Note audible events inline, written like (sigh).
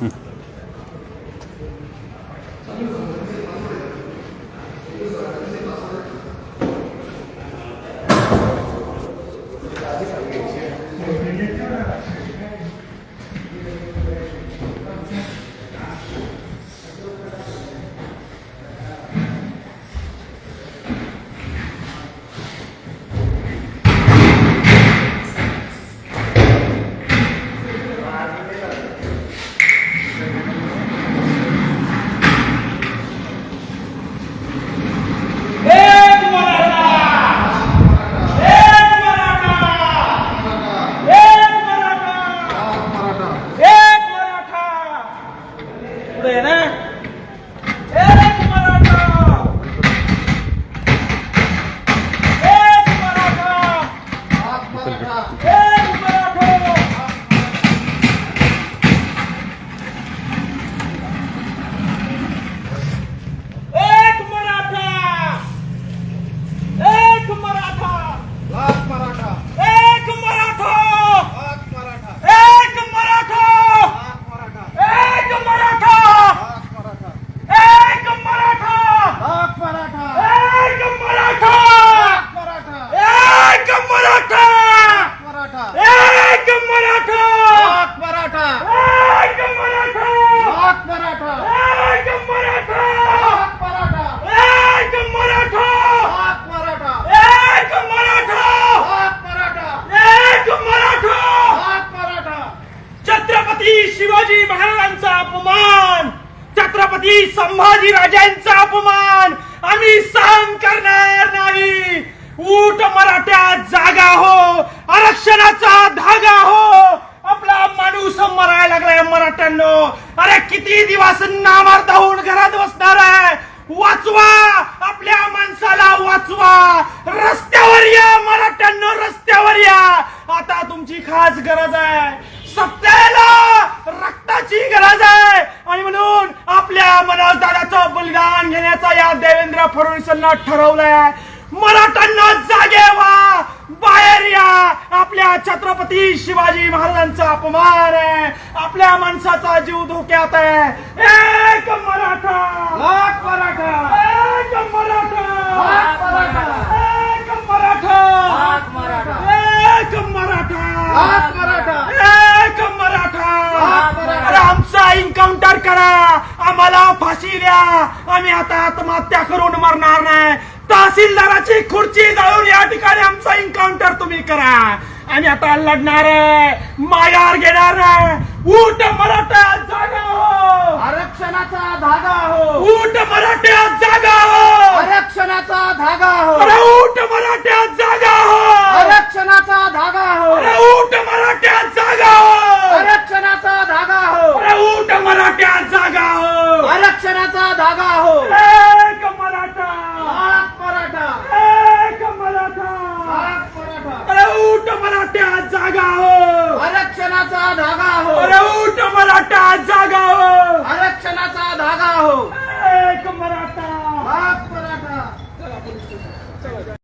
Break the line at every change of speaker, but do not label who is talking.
嗯 (laughs) छत्रपती संभाजी राजांचा अपमान आम्ही सहन करणार नाही. ऊट मराठ्या जागा हो आरक्षणाचा धागा हो. आपला माणूस मरायला लागलाय मराठ्यांनो. अरे किती दिवस नामार्थ होऊन घरात बसणार आहे? वाचवा आपल्या माणसाला वाचवा. रस्त्यावर या मराठ्यांनो रस्त्यावर या. आता तुमची खास बलिदान घेण्याचा या देवेंद्र फडणवीसांना ठरवलंय. मराठ्यांना जागे व्हा. बाहेर या. आपल्या छत्रपती शिवाजी महाराजांचा अपमान आहे. आपल्या माणसाचा जीव धोक्यात आहे. एक मराठा.
लाख मराठा.
एक मराठा. आम्हाला फाशी द्या. आम्ही आता आत्महत्या करून मरणार नाही. तहसीलदाराची खुर्ची जाळून या ठिकाणी आमचा एन्काउंटर तुम्ही करा. आणि आता लढणार आहे. माघार घेणार आहे. ऊट मराठा जागा हो.
आरक्षणाचा धागा हो.
ऊट मराठा जागा हो.
आरक्षणाचा धागा हो.
जागा आहो। एक मराठा। सात मराठा।
एक मराठा। सात मराठा।
अरे उठ मराठ्या जागा आहो।
आरक्षणाचा धागा आहो।
अरे उठ मराठा जागा आहो।
आरक्षणाचा धागा आहो।